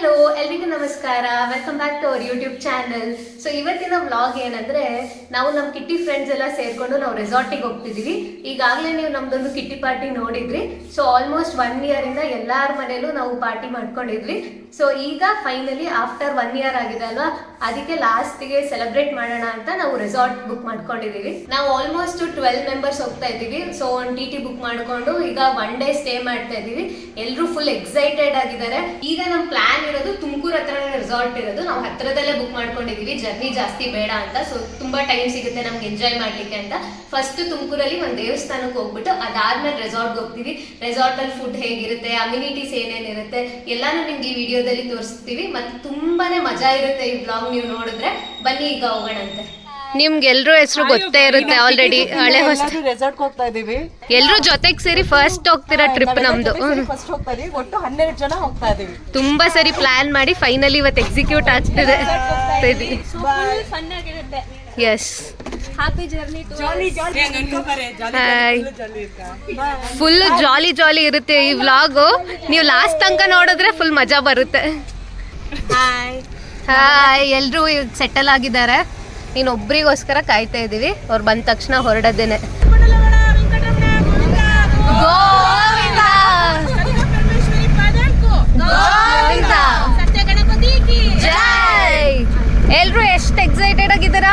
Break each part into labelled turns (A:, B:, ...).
A: Hello ಎಲ್ರಿಗೂ ನಮಸ್ಕಾರ welcome back to our YouTube channel so ಇವತ್ತಿನ ವ್ಲಾಗ್ ಏನಂದ್ರೆ, ನಾವು ನಮ್ಮ ಕಿಟ್ಟಿ ಫ್ರೆಂಡ್ಸ್ ಎಲ್ಲ ಸೇರ್ಕೊಂಡು ನಾವು ರೆಸಾರ್ಟಿಗೆ ಹೋಗ್ತಿದೀವಿ. ಈಗಾಗಲೇ ನೀವು ನಮ್ದೊಂದು ಕಿಟ್ಟಿ ಪಾರ್ಟಿ ನೋಡಿದ್ರಿ. ಸೊ ಆಲ್ಮೋಸ್ಟ್ ಒನ್ ಇಯರ್ ಇಂದ ಎಲ್ಲಾರ ಮನೇಲೂ ನಾವು ಪಾರ್ಟಿ ಮಾಡ್ಕೊಂಡಿದ್ವಿ. ಸೊ ಈಗ ಫೈನಲಿ ಆಫ್ಟರ್ ಒನ್ ಇಯರ್ ಆಗಿದೆ ಅಲ್ವಾ? ಅದಕ್ಕೆ ಲಾಸ್ಟ್ಗೆ ಸೆಲೆಬ್ರೇಟ್ ಮಾಡೋಣ ಅಂತ ನಾವು ರೆಸಾರ್ಟ್ ಬುಕ್ ಮಾಡ್ಕೊಂಡಿದೀವಿ. ನಾವು ಆಲ್ಮೋಸ್ಟ್ ಟ್ವೆಲ್ ಮೆಂಬರ್ಸ್ ಹೋಗ್ತಾ ಇದ್ದೀವಿ. ಸೊ ಒಂದು ಟಿ ಟಿ ಬುಕ್ ಮಾಡ್ಕೊಂಡು ಈಗ ಒನ್ ಡೇ ಸ್ಟೇ ಮಾಡ್ತಾ ಇದ್ದೀವಿ. ಎಲ್ಲರೂ ಫುಲ್ ಎಕ್ಸೈಟೆಡ್ ಆಗಿದ್ದಾರೆ. ಈಗ ನಮ್ಮ ಪ್ಲಾನ್ ಇರೋದು ತುಮಕೂರು ಹತ್ರ ರೆಸಾರ್ಟ್ ಇರೋದು. ನಾವು ಹತ್ತಿರದಲ್ಲೇ ಬುಕ್ ಮಾಡ್ಕೊಂಡಿದೀವಿ. ಜರ್ನಿ ಜಾಸ್ತಿ ಬೇಡ ಅಂತ. ಸೊ ತುಂಬಾ ಟೈಮ್ ಸಿಗುತ್ತೆ ನಮ್ಗೆ ಎಂಜಾಯ್ ಮಾಡ್ಲಿಕ್ಕೆ ಅಂತ. ಫಸ್ಟ್ ತುಮಕೂರಲ್ಲಿ ಒಂದು ದೇವಸ್ಥಾನಕ್ಕೆ ಹೋಗ್ಬಿಟ್ಟು ಅದಾದ್ಮೇಲೆ ರೆಸಾರ್ಟ್ಗೆ ಹೋಗ್ತೀವಿ. ರೆಸಾರ್ಟ್ ಅಲ್ಲಿ ಫುಡ್ ಹೇಗಿರುತ್ತೆ ಅಮ್ಯುನಿಟೀಸ್ ಏನೇನಿರುತ್ತೆ, ಎಲ್ಲಾನು ನಿಮ್ಗೆ ಈ ವಿಡಿಯೋದಲ್ಲಿ ತೋರಿಸ್ತೀವಿ. ಮತ್ತೆ ತುಂಬಾನೇ ಮಜಾ ಇರುತ್ತೆ ಈ ಬ್ಲಾಗ್ ನೀವು ನೋಡಿದ್ರೆ. ಬನ್ನಿ ಈಗ ಹೋಗೋಣಂತೆ ನಿಮ್ಗೆ ಎಲ್ಲರೂ ಹೆಸರು ಗೊತ್ತೇ ಇರುತ್ತೆ ಆಲ್ರೆಡಿ ಹಳೆ ಹೊಸ
B: ರೆಸಾರ್ಟ್ ಹೋಗ್ತಾ ಇದೀವಿ
A: ಎಲ್ರು ಜೊತೆಗೆ ಸೇರಿ ಫಸ್ಟ್ ಹೋಗ್ತಿರೋ ಟ್ರಿಪ್ ನಮ್ದು.
B: ಫಸ್ಟ್ ಹೋಗ್ತಾ ಇದೀವಿ ಒಟ್ಟು ಹನ್ನೆರಡು ಜನ ಹೋಗ್ತಾ ಇದೀವಿ
A: ತುಂಬಾ ಸರಿ ಪ್ಲಾನ್ ಮಾಡಿ ಫೈನಲಿ ಇವತ್ತು ಎಕ್ಸಿಕ್ಯೂಟ್ ಆಗ್ತಿದೆ. ಎಸ್ ಫುಲ್ ಜಾಲಿ ಜಾಲಿ ಇರುತ್ತೆ ಈ ವ್ಲಾಗು ನೀವು ಲಾಸ್ಟ್ ತನಕ ನೋಡಿದ್ರೆ ಫುಲ್ ಮಜಾ ಬರುತ್ತೆ.
C: ಹಾಯ್
A: ಹಾಯ್ ಎಲ್ಲರೂ ಸೆಟಲ್ ಆಗಿದ್ದಾರೆ. ಇನ್ನು ಒಬ್ರಿಗೋಸ್ಕರ ಕಾಯ್ತಾ ಇದ್ದೀವಿ ಅವ್ರು ಬಂದ ತಕ್ಷಣ ಹೊರಡದೇನೆ. ಎಲ್ರು ಎಷ್ಟು ಎಕ್ಸೈಟೆಡ್ ಆಗಿದ್ದೀರಾ?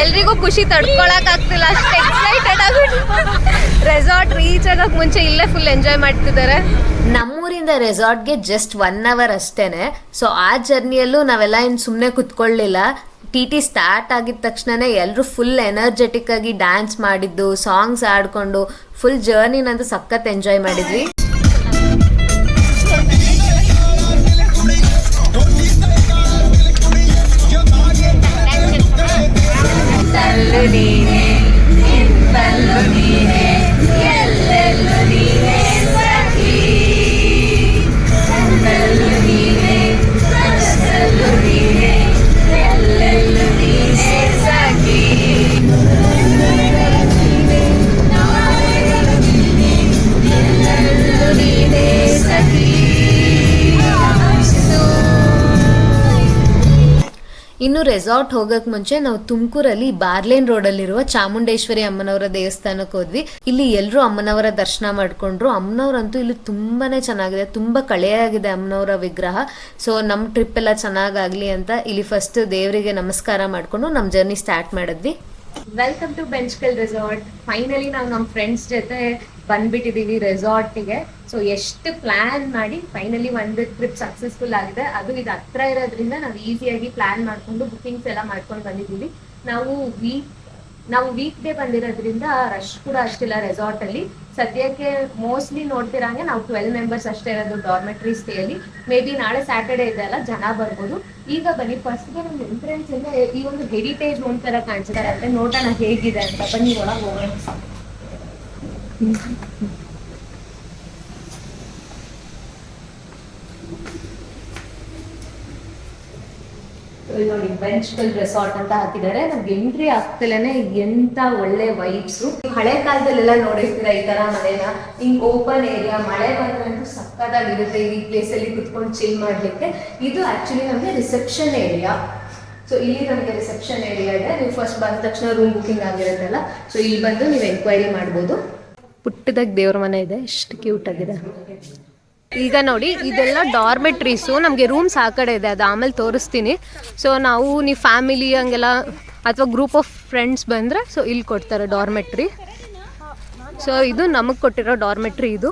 A: ಎಲ್ರಿಗೂ ಖುಷಿ ತಡ್ಕೊಳಕ್ ಆಗ್ತಿಲ್ಲ. ಅಷ್ಟು ಎಕ್ಸೈಟೆಡ್ ಆಗ್ಬಿಟ್ಟು ರೆಸಾರ್ಟ್ ರೀಚ್ ಆಗಕ್ ಮುಂಚೆ ಇಲ್ಲೇ ಫುಲ್ ಎಂಜಾಯ್ ಮಾಡ್ತಿದ್ದಾರೆ. ನಮ್ಮೂರಿಂದ ರೆಸಾರ್ಟ್ಗೆ ಜಸ್ಟ್ ಒನ್ ಅವರ್ ಅಷ್ಟೇನೆ. ಸೊ ಆ ಜರ್ನಿಯಲ್ಲೂ ನಾವೆಲ್ಲ ಇನ್ನು ಸುಮ್ಮನೆ ಕುತ್ಕೊಳ್ಳಿಲ್ಲ. ಟಿ ಟಿ ಸ್ಟಾರ್ಟ್ ಆಗಿದ ತಕ್ಷಣನೇ ಎಲ್ಲರೂ ಫುಲ್ ಎನರ್ಜೆಟಿಕ್ ಆಗಿ ಡ್ಯಾನ್ಸ್ ಮಾಡಿದ್ದು ಸಾಂಗ್ಸ್ ಆಡ್ಕೊಂಡು ಫುಲ್ ಜರ್ನಿನಂತೂ ಸಖತ್ ಎಂಜಾಯ್ ಮಾಡಿದ್ವಿ. ಇನ್ನು ರೆಸಾರ್ಟ್ ಹೋಗಕ್ ಮುಂಚೆ ನಾವು ತುಮಕೂರಲ್ಲಿ ಬಾರ್ಲೇನ್ ರೋಡಲ್ಲಿರುವ ಚಾಮುಂಡೇಶ್ವರಿ ಅಮ್ಮನವರ ದೇವಸ್ಥಾನಕ್ಕೆ ಹೋದ್ವಿ. ಇಲ್ಲಿ ಎಲ್ಲರೂ ಅಮ್ಮನವರ ದರ್ಶನ ಮಾಡ್ಕೊಂಡ್ರು. ಅಮ್ಮನವ್ರಂತೂ ಇಲ್ಲಿ ತುಂಬಾನೇ ಚೆನ್ನಾಗಿದೆ. ತುಂಬಾ ಕಳೆಯಾಗಿದೆ ಅಮ್ಮನವರ ವಿಗ್ರಹ. ಸೊ ನಮ್ಮ ಟ್ರಿಪ್ ಎಲ್ಲ ಚೆನ್ನಾಗಾಗ್ಲಿ ಅಂತ ಇಲ್ಲಿ ಫಸ್ಟ್ ದೇವರಿಗೆ ನಮಸ್ಕಾರ ಮಾಡ್ಕೊಂಡು ನಮ್ಮ ಜರ್ನಿ ಸ್ಟಾರ್ಟ್ ಮಾಡಿದ್ವಿ. Welcome to Benchkal resort finally ನಾವು ನಮ್ಮ ಫ್ರೆಂಡ್ಸ್ ಜೊತೆ ಬಂದ್ಬಿಟ್ಟಿದೀವಿ ರೆಸಾರ್ಟಿಗೆ ಸೊ ಎಷ್ಟು ಪ್ಲಾನ್ ಮಾಡಿ ಫೈನಲಿ ಒಂದು ಟ್ರಿಪ್ ಸಕ್ಸಸ್ಫುಲ್ ಆಗಿದೆ. ಅದು ಇದು ಹತ್ರ ಇರೋದ್ರಿಂದ ನಾವು ಈಸಿಯಾಗಿ ಪ್ಲಾನ್ ಮಾಡಿಕೊಂಡು ಬುಕಿಂಗ್ಸ್ ಎಲ್ಲ ಮಾಡ್ಕೊಂಡು ಬಂದಿದ್ದೀವಿ. ನಾವು ವೀಕ್ ನಾವು ವೀಕ್ ಡೇ ಬಂದಿರೋದ್ರಿಂದ ರಶ್ ಕೂಡ ಅಷ್ಟಿಲ್ಲ ರೆಸಾರ್ಟ್ ಅಲ್ಲಿ. ಸದ್ಯಕ್ಕೆ ಮೋಸ್ಟ್ಲಿ ನೋಡ್ತಿರಂಗೆ ನಾವು ಟ್ವೆಲ್ ಮೆಂಬರ್ಸ್ ಅಷ್ಟೇ ಇರೋದು ಡಾರ್ಮೆಟ್ರಿ ಸ್ಟೇ ಅಲ್ಲಿ. ಮೇ ಬಿ ನಾಳೆ ಸ್ಯಾಟರ್ಡೆ ಇದೆ ಅಲ್ಲ, ಜನ ಬರ್ಬೋದು. ಈಗ ಬನ್ನಿ ಫಸ್ಟ್ ನಮ್ಮ ಎಂಟ್ರೆನ್ಸ್ ಇಂದ ಈ ಒಂದು ಹೆರಿಟೇಜ್ ಒಂದ್ ತರ ಕಾಣಿಸ್ತಾರೆ ಅಂದ್ರೆ ನೋಡೋಣ ಹೇಗಿದೆ ಅಂತ. ಬನ್ನಿ, ಒಳಗೆ ಹೋಗೋಣ. ಇಲ್ಲಿ ನೋಡಿ ಬೆಂಚ್ಕಲ್ ರೆಸಾರ್ಟ್ ಅಂತ ಹಾಕಿದ್ದಾರೆ. ನಮ್ಗೆ ಎಂಟ್ರಿ ಆಗ್ತಿಲ್ಲನೆ ಎಂತ ಒಳ್ಳೆ ವೈಬ್ಸ್ ಹಳೆ ಕಾಲದಲ್ಲೆಲ್ಲ ನೋಡಿರ್ತೀರ ಈ ತರ ಮನೆನ ಹಿಂಗ್ ಓಪನ್ ಏರಿಯಾ ಮಳೆ ಬಂದ್ರಂತೂ ಸಕ್ಕದಾಗಿರುತ್ತೆ ಈ ಪ್ಲೇಸ್ ಅಲ್ಲಿ ಕುತ್ಕೊಂಡು ಚಿಲ್ ಮಾಡ್ಲಿಕ್ಕೆ. ಇದು ಆಕ್ಚುಲಿ ನಮ್ಗೆ ರಿಸೆಪ್ಷನ್ ಏರಿಯಾ ಸೊ ಇಲ್ಲಿ ನಮಗೆ ರಿಸೆಪ್ಷನ್ ಏರಿಯಾ ಇದೆ. ನೀವು ಫಸ್ಟ್ ಬಂದ ತಕ್ಷಣ ರೂಮ್ ಬುಕಿಂಗ್ ಆಗಿರುತ್ತಲ್ಲ. ಸೊ ಇಲ್ಲಿ ಬಂದು ನೀವು ಎಂಕ್ವೈರಿ ಮಾಡ್ಬೋದು. ಪುಟ್ಟದಾಗ ದೇವ್ರ ಮನೆ ಇದೆ. ಎಷ್ಟು ಕ್ಯೂಟ್ ಆಗಿದೆ. ಈಗ ನೋಡಿ, ಇದೆಲ್ಲ ಡಾರ್ಮೆಟ್ರೀಸು ನಮಗೆ ರೂಮ್ಸ್ ಆ ಕಡೆ ಇದೆ, ಅದು ಆಮೇಲೆ ತೋರಿಸ್ತೀನಿ. ಸೊ ನಾವು ನೀವು ಫ್ಯಾಮಿಲಿ ಹಂಗೆಲ್ಲ ಅಥವಾ ಗ್ರೂಪ್ ಆಫ್ ಫ್ರೆಂಡ್ಸ್ ಬಂದರೆ ಸೊ ಇಲ್ಲಿ ಕೊಡ್ತಾರೆ ಡಾರ್ಮೆಟ್ರಿ ಸೊ ಇದು ನಮಗೆ ಕೊಟ್ಟಿರೋ ಡಾರ್ಮೆಟ್ರಿ ಇದು.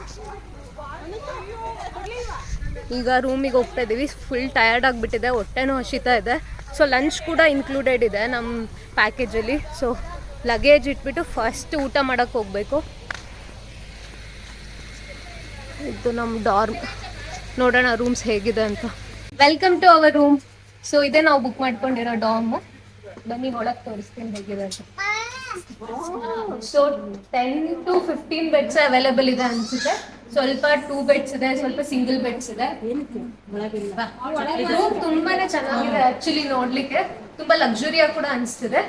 A: ಈಗ ರೂಮಿಗೆ ಹೋಗ್ತಾ ಇದ್ದೀವಿ ಫುಲ್ ಟಯರ್ಡ್ ಆಗಿಬಿಟ್ಟಿದೆ, ಹೊಟ್ಟೆನೂ ಹಸಿತಾ ಇದೆ. ಸೊ ಲಂಚ್ ಕೂಡ ಇನ್ಕ್ಲೂಡೆಡ್ ಇದೆ ನಮ್ಮ ಪ್ಯಾಕೇಜಲ್ಲಿ ಸೊ ಲಗೇಜ್ ಇಟ್ಬಿಟ್ಟು ಫಸ್ಟ್ ಊಟ ಮಾಡೋಕ್ಕೆ ಹೋಗಬೇಕು. ಇದು ನಮ್ಮ ಡಾರ್ಮ್. ನೋಡೋಣ ರೂಮ್ಸ್ ಹೇಗಿದೆ ಅಂತ. Welcome to our room so ಇದೇ ನಾವು ಬುಕ್ ಮಾಡ್ಕೊಂಡಿರೋ ಡಾರ್ಮ್. ಬನ್ನಿ, ಒಳಗೆ ತೋರಿಸ್ತೀನಿ ಹೇಗಿದೆ ಅಂತ. So ten to fifteen beds available ಇದೆ ಅನ್ಸುತ್ತೆ. ಸ್ವಲ್ಪ ಟೂ ಬೆಡ್ಸ್ ಇದೆ, ಸ್ವಲ್ಪ ಸಿಂಗಲ್ ಬೆಡ್ಸ್ ಇದೆ. ರೂಮ್ ತುಂಬಾನೇ ಚೆನ್ನಾಗಿದೆ ಆಕ್ಚುಲಿ ನೋಡ್ಲಿಕ್ಕೆ. ತುಂಬಾ ಲಕ್ಸುರಿಯಾಗಿ ಕೂಡ ಅನಿಸ್ತಿದೆ.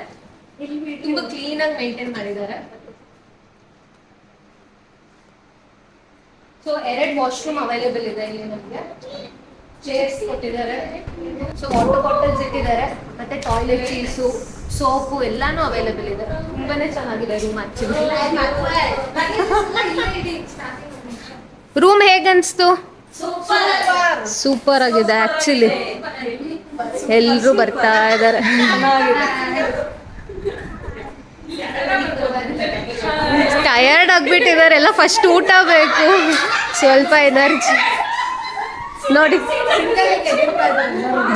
A: ತುಂಬಾ ಕ್ಲೀನ್ ಆಗಿ ಮೇಂಟೈನ್ ಮಾಡಿದ್ದಾರೆ. ಸೊ ಎರಡು ವಾಶ್ರೂಮ್ ಅವೈಲೇಬಲ್ ಇದೆ ಇಲ್ಲಿ ನಮಗೆ. ಚೇರ್ಸ್ ಕೊಟ್ಟಿದ್ದಾರೆ. ಸೊ ವಾಟರ್ ಬಾಟಲ್ಸ್ ಇಟ್ಟಿದ್ದಾರೆ. ಮತ್ತೆ ಟಾಯ್ಲೆಟ್ ಪೀಸು ಸೋಪು ಎಲ್ಲಾನು ಅವೈಲೇಬಲ್ ಇದೆ. ತುಂಬಾನೇ ಚೆನ್ನಾಗಿದೆ ರೂಮ್ ಆಕ್ಚುಲಿ ರೂಮ್ ಹೇಗನ್ಸ್ತು? ಸೂಪರ್ ಆಗಿದೆ. ಆಕ್ಚುಲಿ ಎಲ್ರು ಬರ್ತಾ ಇದ್ದಾರೆ. ಟಯರ್ಡ್ ಆಗಿಬಿಟ್ಟಿದ್ದಾರೆ, ಎಲ್ಲ ಫಸ್ಟ್ ಊಟ ಬೇಕು. ಸ್ವಲ್ಪ ಎನರ್ಜಿ ನೋಡಿ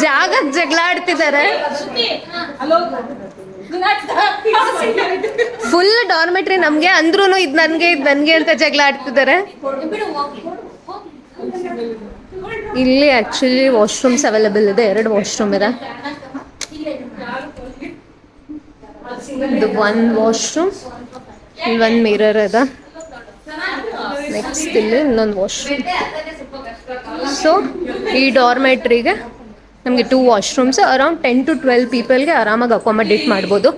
A: ಜಾಗ ಜಗಳ ಆಡ್ತಿದ್ದಾರೆ ಫುಲ್ ಡಾರ್ಮೆಟ್ರಿ ನಮ್ಗೆ ಅಂದ್ರೂ ಇದು ನನ್ಗೆ ಇದು ನನ್ಗೆ ಅಂತ ಜಗಳ ಆಡ್ತಿದ್ದಾರೆ ಇಲ್ಲಿ ಆಕ್ಚುಲಿ ವಾಶ್ರೂಮ್ಸ್ ಅವೈಲೇಬಲ್ ಇದೆ, ಎರಡು ವಾಶ್ರೂಮ್ ಇದೆ. ಇದು ವಾಶ್ರೂಮ್ ಇಲ್ಲಿ ಒಂದು ಮಿರರ್ ಅದ. ನೆಕ್ಸ್ಟ್ ಇಲ್ಲಿ ಇನ್ನೊಂದು ವಾಶ್ರೂಮ್ ಸೊ ಈ ಡಾರ್ಮೆಟ್ರಿಗೆ ನಮಗೆ two washrooms around ten to twelve ಪೀಪಲ್ಗೆ ಆರಾಮಾಗಿ ಅಕೊಮಡೇಟ್ ಮಾಡ್ಬೋದು.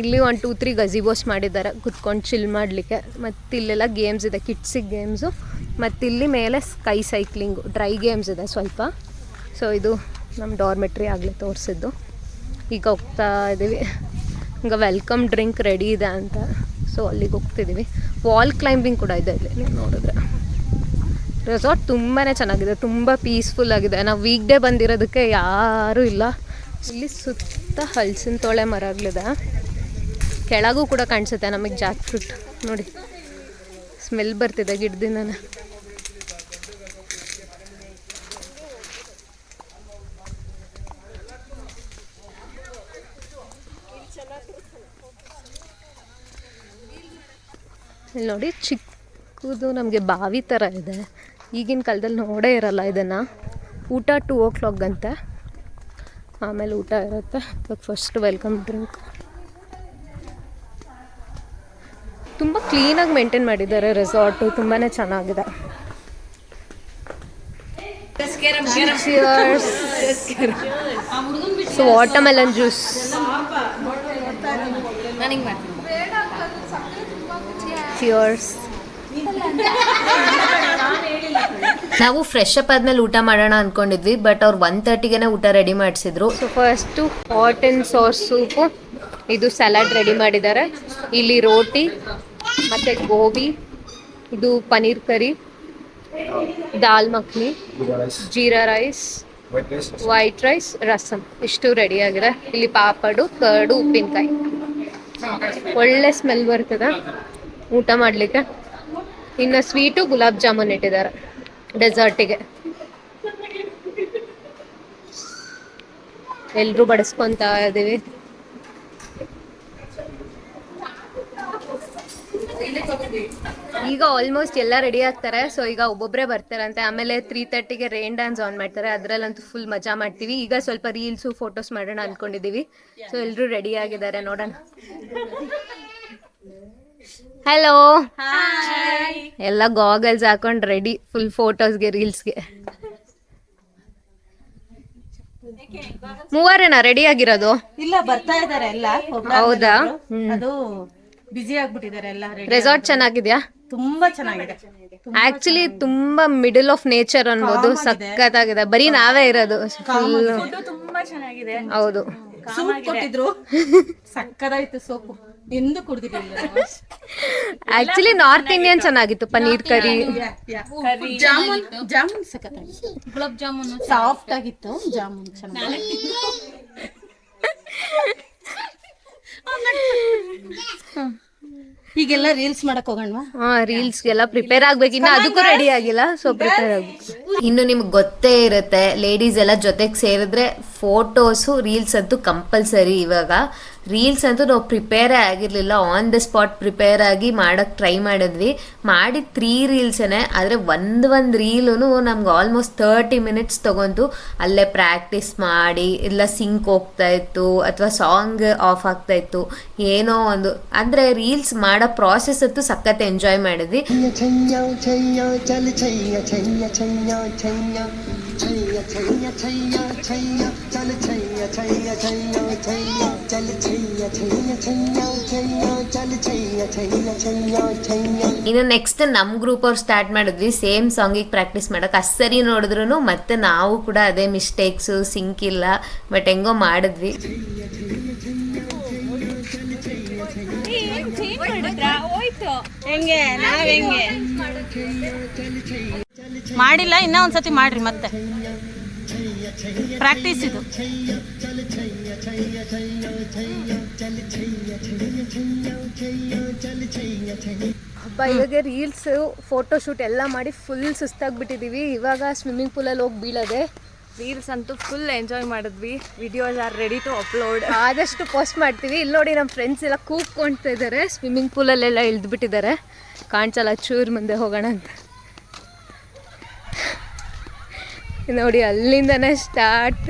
A: ಇಲ್ಲಿ ಒಂದು ಟೂ ತ್ರೀ ಗಜಿಬೋಸ್ ಮಾಡಿದ್ದಾರೆ. ಕುತ್ಕೊಂಡು ಚಿಲ್ ಮಾಡಲಿಕ್ಕೆ. ಮತ್ತು ಇಲ್ಲೆಲ್ಲ ಗೇಮ್ಸ್ ಇದೆ ಕಿಡ್ಸಿಗೆ ಗೇಮ್ಸು ಮತ್ತು ಇಲ್ಲಿ ಮೇಲೆ ಸ್ಕೈ ಸೈಕ್ಲಿಂಗು ಡ್ರೈ ಗೇಮ್ಸ್ ಇದೆ ಸ್ವಲ್ಪ. ಸೊ ಇದು ನಮ್ಮ ಡಾರ್ಮೆಟ್ರಿ ಆಗಲೇ ತೋರಿಸಿದ್ದು. ಈಗ ಹೋಗ್ತಾ ಇದ್ದೀವಿ ಈಗ ವೆಲ್ಕಮ್ ಡ್ರಿಂಕ್ ರೆಡಿ ಇದೆ ಅಂತ. ಸೊ ಅಲ್ಲಿಗೆ ಹೋಗ್ತಿದ್ದೀವಿ ವಾಲ್ ಕ್ಲೈಂಬಿಂಗ್ ಕೂಡ ಇದೆ ಇಲ್ಲಿ, ನೀವು ನೋಡಿದ್ರೆ. ರೆಸಾರ್ಟ್ ತುಂಬಾ ಚೆನ್ನಾಗಿದೆ, ತುಂಬ ಪೀಸ್ಫುಲ್ ಆಗಿದೆ. ನಾವು ವೀಕ್ ಡೇ ಬಂದಿರೋದಕ್ಕೆ ಯಾರೂ ಇಲ್ಲ. ಇಲ್ಲಿ ಸುತ್ತ ಹಲಸಿನ ತೊಳೆ ಮರಗಳಿದೆ. ಕೆಳಗೂ ಕೂಡ ಕಾಣಿಸುತ್ತೆ ನಮಗೆ ಜಾಕ್ ಫ್ರೂಟ್ ನೋಡಿ ಸ್ಮೆಲ್ ಬರ್ತಿದೆ ಗಿಡದಿಂದನೇ. ಇಲ್ಲಿ ನೋಡಿ, ಚಿಕ್ಕದು ನಮಗೆ ಬಾವಿ ಥರ ಇದೆ. ಈಗಿನ ಕಾಲದಲ್ಲಿ ನೋಡೇ ಇರಲ್ಲ ಇದನ್ನು. ಊಟ ಟು ಓ ಕ್ಲಾಕ್ ಅಂತೆ ಆಮೇಲೆ ಊಟ ಇರುತ್ತೆ. ಇವಾಗ ಫಸ್ಟ್ ವೆಲ್ಕಮ್ ಡ್ರಿಂಕ್ ತುಂಬ ಕ್ಲೀನಾಗಿ ಮೇಂಟೈನ್ ಮಾಡಿದ್ದಾರೆ ರೆಸಾರ್ಟು ತುಂಬಾ ಚೆನ್ನಾಗಿದೆ. ಸೊ ವಾಟರ್ಮೆಲನ್ ಜ್ಯೂಸ್ ಚಿಯರ್ಸ್ ನಾವು ಫ್ರೆಶ್ ಅಪ್ ಆದ್ಮೇಲೆ ಊಟ ಮಾಡೋಣ ಅನ್ಕೊಂಡಿದ್ವಿ ಬಟ್ ಅವ್ರು ಒನ್ ತರ್ಟಿಗೆನೆ ಊಟ ರೆಡಿ ಮಾಡಿಸಿದ್ರು. So first hot and sour soup ಇದು ಸಲಾಡ್ ರೆಡಿ ಮಾಡಿದ್ದಾರೆ. ಇಲ್ಲಿ ರೋಟಿ ಮತ್ತೆ ಗೋಬಿ ಇದು paneer curry dal makhani jeera rice white rice. Rasam ಇಷ್ಟು ರೆಡಿ ಆಗಿದೆ. ಇಲ್ಲಿ ಪಾಪಡು ಕರ್ಡು ಉಪ್ಪಿನಕಾಯಿ. ಒಳ್ಳೆ ಸ್ಮೆಲ್ ಬರ್ತದೆ. ಊಟ ಮಾಡ್ಲಿಕ್ಕೆ. ಇನ್ನ ಸ್ವೀಟು ಗುಲಾಬ್ ಜಾಮೂನ್ ಇಟ್ಟಿದ್ದಾರೆ ಡೆಸರ್ಟಿಗೆ ಎಲ್ರು ಬಡಿಸ್ಕೊಂತ ಇದೀವಿ. ಈಗ ಆಲ್ಮೋಸ್ಟ್ ಎಲ್ಲ ರೆಡಿ ಆಗ್ತಾರೆ ಸೊ ಈಗ ಒಬ್ಬೊಬ್ಬರೇ ಬರ್ತಾರಂತೆ. ಆಮೇಲೆ ತ್ರೀ ತರ್ಟಿಗೆ ರೈನ್ ಡ್ಯಾನ್ಸ್ ಆನ್ ಮಾಡ್ತಾರೆ. ಅದ್ರಲ್ಲಂತೂ ಫುಲ್ ಮಜಾ ಮಾಡ್ತೀವಿ. ಈಗ ಸ್ವಲ್ಪ ರೀಲ್ಸು ಫೋಟೋಸ್ ಮಾಡೋಣ ಅನ್ಕೊಂಡಿದೀವಿ ಸೊ ಎಲ್ಲರೂ ರೆಡಿ ಆಗಿದ್ದಾರೆ ನೋಡೋಣ. ಹಲೋ ಎಲ್ಲ ಗಾಗಲ್ಸ್ ಹಾಕೊಂಡು ರೆಡಿ ಫುಲ್ ಫೋಟೋಸ್ಗೆ ರೀಲ್ಸ್ಗೆ ಮೂವರೇನಾ ರೆಡಿ ಆಗಿರೋದು?
B: ಇಲ್ಲ ಬರ್ತಾ ಇದಾರೆ ಎಲ್ಲ.
A: ಹೌದಾ?
B: ಅದು ಬಿಸಿ ಆಗ್ಬಿಟ್ಟಿದ್ದಾರೆ ಎಲ್ಲ.
A: ರೆಸಾರ್ಟ್ ಚೆನ್ನಾಗಿದ್ಯಾ?
B: ತುಂಬಾ ಚೆನ್ನಾಗಿದೆ.
A: ಆಕ್ಚುಲಿ ತುಂಬಾ ಮಿಡಲ್ ಆಫ್ ನೇಚರ್ ಅನ್ಬೋದು ಸಖತ್ತಾಗಿದೆ. ಬರೀ ನಾವೇ ಇರೋದು ಫುಲ್
C: ತುಂಬಾ ಚೆನ್ನಾಗಿದೆ.
A: ಹೌದು.
B: ಸೂಪ್ ಕೊಟ್ಟಿದ್ರು. ಸಕ್ಕದಾಯ್ತು ಸೋಪು. ಎಂದು ಕುಡ್ದಿರ್ಲಿಲ್ಲ
A: ಆಕ್ಚುಲಿ ನಾರ್ತ್ ಇಂಡಿಯನ್ ಚೆನ್ನಾಗಿತ್ತು. ಪನೀರ್ ಕರಿ.
B: ಜಾಮೂನ್ ಜಾಮೂನ್ ಸಖತ್ತಾಗಿತ್ತು.
C: ಗುಲಾಬ್ ಜಾಮೂನ್
B: ಸಾಫ್ಟ್ ಆಗಿತ್ತು ಜಾಮೂನ್ ಚೆನ್ನಾಗಿ ಈಗೆಲ್ಲ ರೀಲ್ಸ್ ಮಾಡಕ್ ಹೋಗೋಣವಾ?
A: ಹಾ ರೀಲ್ಸ್ ಎಲ್ಲ ಪ್ರಿಪೇರ್ ಆಗ್ಬೇಕು. ಇನ್ನು ಅದಕ್ಕೂ ರೆಡಿ ಆಗಿಲ್ಲ ಸೊ ಪ್ರಿಪೇರ್ ಆಗ್ಬೇಕು. ಇನ್ನು ನಿಮ್ಗೆ ಗೊತ್ತೇ ಇರುತ್ತೆ ಲೇಡೀಸ್ ಎಲ್ಲ ಜೊತೆಗೆ ಸೇರಿದ್ರೆ ಫೋಟೋಸು ರೀಲ್ಸ್ ಅಂತೂ ಕಂಪಲ್ಸರಿ ಇವಾಗ. ರೀಲ್ಸ್ ಅಂತೂ ನಾವು ಪ್ರಿಪೇರೇ ಆಗಿರಲಿಲ್ಲ ಆನ್ ದ ಸ್ಪಾಟ್ ಪ್ರಿಪೇರ್ ಆಗಿ ಮಾಡೋಕ್ಕೆ ಟ್ರೈ ಮಾಡಿದ್ವಿ ಮಾಡಿದ ತ್ರೀ ರೀಲ್ಸೇ ಆದರೆ ಒಂದು ಒಂದು ರೀಲೂ ನಮ್ಗೆ ಆಲ್ಮೋಸ್ಟ್ ತರ್ಟಿ ಮಿನಿಟ್ಸ್ ತೊಗೊಂತು ಅಲ್ಲೇ ಪ್ರಾಕ್ಟೀಸ್ ಮಾಡಿ ಇಲ್ಲ ಸಿಂಕ್ ಹೋಗ್ತಾ ಇತ್ತು ಅಥವಾ ಸಾಂಗ್ ಆಫ್ ಆಗ್ತಾ ಇತ್ತು ಏನೋ ಒಂದು ಅಂದರೆ ರೀಲ್ಸ್ ಮಾಡೋ ಪ್ರಾಸೆಸ್ ಅಂತೂ ಸಖತ್ ಎಂಜಾಯ್ ಮಾಡಿದ್ವಿ
D: ಚೈಯ ಚೈಯ ಚೈಯ ಚೈಯ ಚಲ ಚೈಯ ಚೈಯ ಚೈಯ ಚೈಯ
A: ಇನ್ನು ನೆಕ್ಸ್ಟ್ ನಮ್ಮ ಗ್ರೂಪ್ ಅವ್ರು ಸ್ಟಾರ್ಟ್ ಮಾಡಿದ್ವಿ. ಸೇಮ್ ಸಾಂಗಿಗೆ ಪ್ರಾಕ್ಟೀಸ್ ಮಾಡೋಕೆ ಅಸ್ಸರಿ ನೋಡಿದ್ರು ಮತ್ತೆ ನಾವು ಕೂಡ ಅದೇ ಮಿಸ್ಟೇಕ್ಸ್ ಸಿಂಕ್ ಇಲ್ಲ ಬಟ್ ಹೆಂಗೋ ಮಾಡಿದ್ವಿ.
B: ಮಾಡಿಲ್ಲ ಇನ್ನೂ ಒಂದ್ಸತಿ ಮಾಡ್ರಿ ಮತ್ತೆ. ಪ್ರಾಕ್ಟೀಸ್ ಇದು
A: ಹಬ್ಬ ಇವಾಗ ರೀಲ್ಸ್ ಫೋಟೋ ಶೂಟ್ ಎಲ್ಲ ಮಾಡಿ ಫುಲ್ ಸುಸ್ತಾಗ್ಬಿಟ್ಟಿದ್ದೀವಿ ಇವಾಗ ಸ್ವಿಮ್ಮಿಂಗ್ ಪೂಲಲ್ಲಿ ಹೋಗಿ ಬೀಳದೆ.
C: ರೀಲ್ಸ್ ಅಂತೂ ಫುಲ್ ಎಂಜಾಯ್ ಮಾಡಿದ್ವಿ. Videos are ready to upload
A: ಆದಷ್ಟು ಪೋಸ್ಟ್ ಮಾಡ್ತೀವಿ. ಇಲ್ಲಿ ನೋಡಿ ನಮ್ಮ ಫ್ರೆಂಡ್ಸ್ ಎಲ್ಲ ಕೂಗ್ಕೊಳ್ತಾ ಇದ್ದಾರೆ ಸ್ವಿಮ್ಮಿಂಗ್ ಪೂಲಲ್ಲೆಲ್ಲ ಇಳಿದ್ಬಿಟ್ಟಿದ್ದಾರೆ. ಕಾಣಿಸಲ್ಲ ಚೂರು ಮುಂದೆ ಹೋಗೋಣ ಅಂತ. ನೋಡಿ, ಅಲ್ಲಿಂದನೇ ಸ್ಟಾರ್ಟ್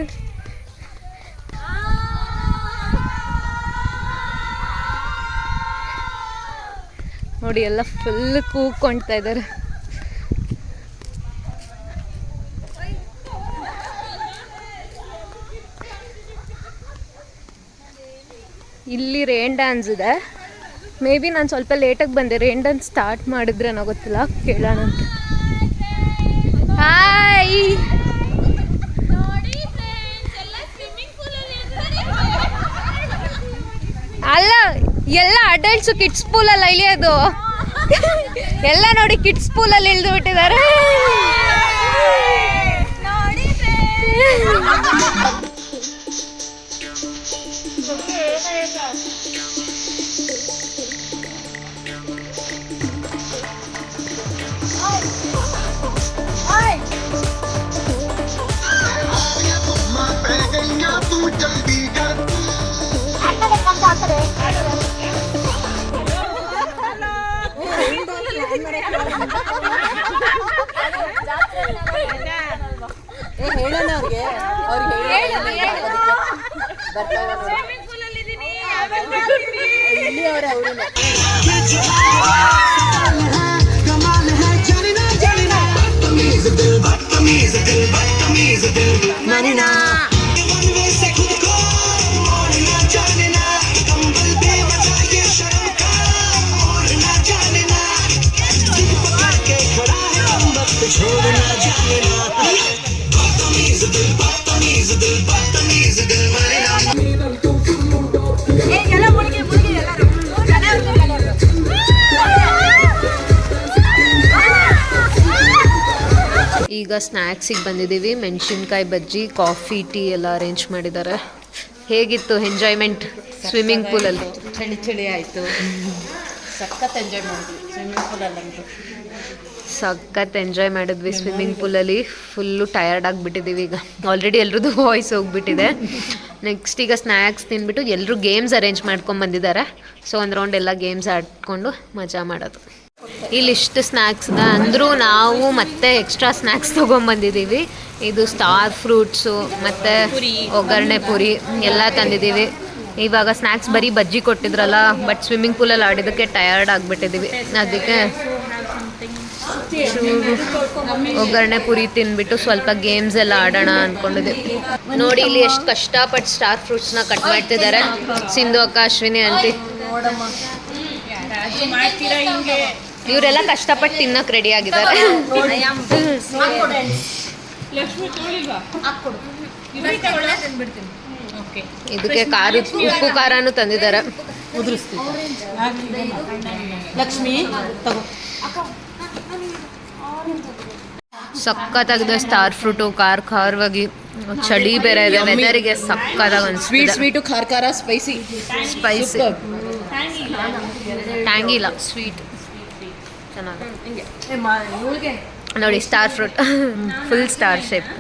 A: ನೋಡಿ, ಎಲ್ಲ ಫುಲ್ ಕೂಗ್ಕೊಳ್ತಾ ಇದ್ದಾರೆ. ಇಲ್ಲಿ ರೇನ್ ಡ್ಯಾನ್ಸ್ ಇದೆ. ಮೇ ಬಿ ನಾನು ಸ್ವಲ್ಪ ಲೇಟಾಗಿ ಬಂದೆ. ರೇನ್ ಡ್ಯಾನ್ಸ್ ಸ್ಟಾರ್ಟ್ ಮಾಡಿದ್ರೆ ಅನ್ನೋ ಗೊತ್ತಿಲ್ಲ. ಕೇಳೋಣ ಹಾಯ್ ಎಲ್ಲ ಅಡಲ್ಟ್ಸ್ ಕಿಡ್ಸ್ ಪೂಲಲ್ಲ ಇಳಿಯೋದು ಎಲ್ಲ ನೋಡಿ ಕಿಡ್ಸ್ ಪೂಲಲ್ಲಿ ಇಳಿದು ಬಿಟ್ಟಿದ್ದಾರೆ
B: ಹೇಳೋಣ ಸ್ವಿಮ್ಮಿಂಗ್ ಪೂಲ್ ಅಲ್ಲಿ ಇದೀನಿ ಇಲ್ಲಿ ಅವರ ಅವರು
D: ಮನಿನಾ
A: ಈಗ ಸ್ನ್ಯಾಕ್ಸಿಗೆ ಬಂದಿದ್ದೀವಿ ಮೆಣಸಿನ್ಕಾಯಿ ಬಜ್ಜಿ ಕಾಫಿ ಟೀ ಎಲ್ಲ ಅರೇಂಜ್ ಮಾಡಿದ್ದಾರೆ. ಹೇಗಿತ್ತು ಎಂಜಾಯ್ಮೆಂಟ್ ಸ್ವಿಮ್ಮಿಂಗ್ ಪೂಲಲ್ಲಿ
B: ಚಳಿ ಚಳಿ ಆಯಿತು. ಸಖತ್ ಎಂಜಾಯ್ ಮಾಡಿದ್ವಿ ಸ್ವಿಮ್ಮಿಂಗ್ ಪೂಲಲ್ಲಿ
A: ಸಖತ್ ಎಂಜಾಯ್ ಮಾಡಿದ್ವಿ ಸ್ವಿಮ್ಮಿಂಗ್ ಪೂಲಲ್ಲಿ ಫುಲ್ಲು ಟಯರ್ಡ್ ಆಗಿಬಿಟ್ಟಿದ್ದೀವಿ ಈಗ. ಆಲ್ರೆಡಿ ಎಲ್ರದ್ದು ವಾಯ್ಸ್ ಹೋಗ್ಬಿಟ್ಟಿದೆ. ನೆಕ್ಸ್ಟ್ ಈಗ ಸ್ನ್ಯಾಕ್ಸ್ ತಿಂದ್ಬಿಟ್ಟು ಎಲ್ಲರೂ ಗೇಮ್ಸ್ ಅರೇಂಜ್ ಮಾಡ್ಕೊಂಡು ಬಂದಿದ್ದಾರೆ. ಸೊ ಒಂದು ರೌಂಡ್ ಎಲ್ಲ ಗೇಮ್ಸ್ ಆಡ್ಕೊಂಡು ಮಜಾ ಮಾಡೋದು. ಇಲ್ಲಿ ಇಷ್ಟು ಸ್ನಾಕ್ಸ್ ಇದೆ ಅಂದರೂ ನಾವು ಮತ್ತೆ ಎಕ್ಸ್ಟ್ರಾ ಸ್ನ್ಯಾಕ್ಸ್ ತೊಗೊಂಬಂದಿದ್ದೀವಿ ಇದು ಸ್ಟಾರ್ ಫ್ರೂಟ್ಸು ಮತ್ತು ಒಗ್ಗರಣೆ ಪುರಿ ಎಲ್ಲ ತಂದಿದ್ದೀವಿ ಇವಾಗ ಸ್ನ್ಯಾಕ್ಸ್ ಬರೀ ಬಜ್ಜಿ ಕೊಟ್ಟಿದ್ರಲ್ಲ ಬಟ್ ಸ್ವಿಮ್ಮಿಂಗ್ ಪೂಲಲ್ಲಿ ಆಡಿದ್ದಕ್ಕೆ ಟಯರ್ಡ್ ಆಗಿಬಿಟ್ಟಿದ್ದೀವಿ ಅದಕ್ಕೆ ಒಗ್ಗರಣೆ ಪುರಿ ತಿನ್ಬಿಟ್ಟು ಸ್ವಲ್ಪ ಗೇಮ್ಸ್ ಎಲ್ಲ ಆಡೋಣ ಅನ್ಕೊಂಡಿದ್ದೆ ನೋಡಿ ಇಲ್ಲಿ ಎಷ್ಟು ಕಷ್ಟಪಟ್ಟು ಸ್ಟಾರ್ ಫ್ರೂಟ್ಸ್ನ ಕಟ್ ಮಾಡ್ತಿದ್ದಾರೆ ಸಿಂಧು ಅಕ್ಕ ಅಶ್ವಿನಿ ಅಂತಿ ಇವರೆಲ್ಲ ಕಷ್ಟಪಟ್ಟು ತಿನ್ನಕ್ ರೆಡಿ ಆಗಿದ್ದಾರೆ.
C: ಲಕ್ಷ್ಮಿ ತೋಳಿಲ್ವಾ? ತಿನ್ಬಿಡ್ತೀನಿ ಓಕೆ.
A: ಇದಕ್ಕೆ ಖಾರ ಉಪ್ಪು ಖಾರನೂ ತಂದಿದ್ದಾರೆ.
B: ಸಕ್ಕತ್ತಾಗಿದೆ ಲಕ್ಷ್ಮಿ ತಗೋ.
A: ಸಖತ್ತಾಗಿದೆ ಸ್ಟಾರ್ ಫ್ರೂಟು ಖಾರ ಖಾರವಾಗಿ ಚಳಿ ಬೇರೆ ಇದೆ. ವೆದರಿಗೆ ಒಂದು
B: ಸ್ವೀಟ್ ಸ್ವೀಟು ಖಾರ ಖಾರ ಸ್ಪೈಸಿ
A: ಸ್ಪೈಸಿ ಟ್ಯಾಂಗಿಲ್ಲ ಸ್ವೀಟ್ ಚೆನ್ನಾಗಿ ನೋಡಿ star fruit full star shape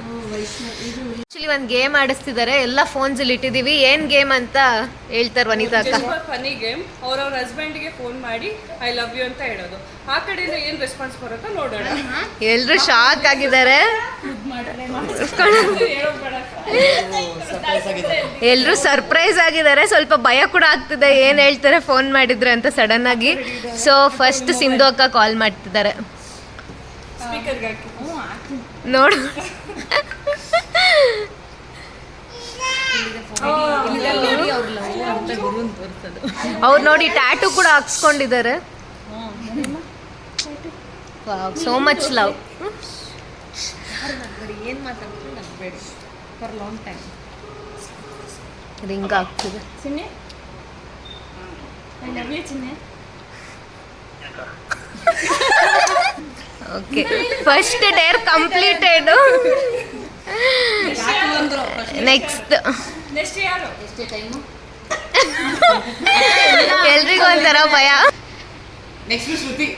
A: actually ಒಂದು ಗೇಮ್ ಆಡಿಸ್ತಿದ್ದಾರೆ ಎಲ್ಲ ಫೋನ್ಸ್ ಅಲ್ಲಿ ಇಟ್ಟಿದೀವಿ. ಏನ್ ಗೇಮ್ ಅಂತ ಹೇಳ್ತಾರೆ ವನಿತಾ ಅಕ್ಕ?
C: ಫನಿ ಗೇಮ್ ಅವ್ರವ್ರ ಹಸ್ಬೆಂಡ್ಗೆ ಫೋನ್ ಮಾಡಿ ಐ ಲವ್ ಯು ಅಂತ ಹೇಳೋದು. ಆ ಕಡೆಯಿಂದ ಏನ್ ರೆಸ್ಪಾನ್ಸ್ ಬರುತ್ತೋ ನೋಡೋಣ.
A: ಎಲ್ಲರೂ ಶಾಕ್ ಆಗಿದ್ದಾರೆ. ಎಲ್ಲರೂ ಸರ್ಪ್ರೈಸ್ ಆಗಿದ್ದಾರೆ. ಸ್ವಲ್ಪ ಭಯ ಕೂಡ ಆಗ್ತಿದೆ ಏನ್ ಹೇಳ್ತಾರೆ ಫೋನ್ ಮಾಡಿದ್ರೆ ಅಂತ ಸಡನ್ ಆಗಿ. ಸೊ ಫಸ್ಟ್ ಸಿಂಧು ಅಕ್ಕ ಕಾಲ್ ಮಾಡ್ತಿದ್ದಾರೆ.
C: ಸ್ಪೀಕರ್ಗೆ ಹಾಕಿ.
A: ನೋಡು. ಅವ್ರು ನೋಡಿ ಟ್ಯಾಟು ಕೂಡ ಹಾಕ್ಸ್ಕೊಂಡಿದ್ದಾರೆ. ಸೋ ಮಚ್ ಲವ್
B: ಏನು ಮಾತಾಡ್ತೀವಿ ನನಗೆ ಬೇಡ ಫಾರ್ ಲಾಂಗ್ ಟೈಮ್
A: ರಿಂಗ್ ಆಗ್ತಿದೆ
B: ಚಿನ್ನೆ. ಚಿನ್ನೆ
A: okay first dare completed next
C: next ಯಾರು?
B: ಎಷ್ಟೇ ಟೈಮು
A: ಎಲ್ರಿಗೂ ಒಂಥರ ಭಯ.
B: ನೆಕ್ಸ್ಟ್ ಶ್ರುತಿ.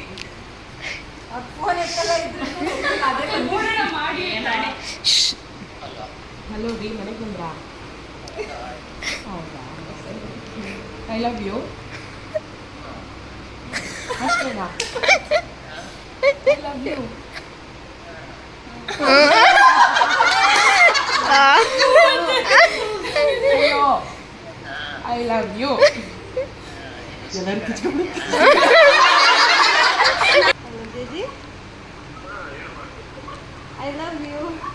C: ನೋಡೋಣ ಮಾಡಿ
E: ಹಲೋ ರೀ ಮನೆಗೆ ಬಂದ್ರಾ? ಐ ಲವ್ ಯು ಅಷ್ಟೇನಾ? I love you. Ah. I love you. I love you.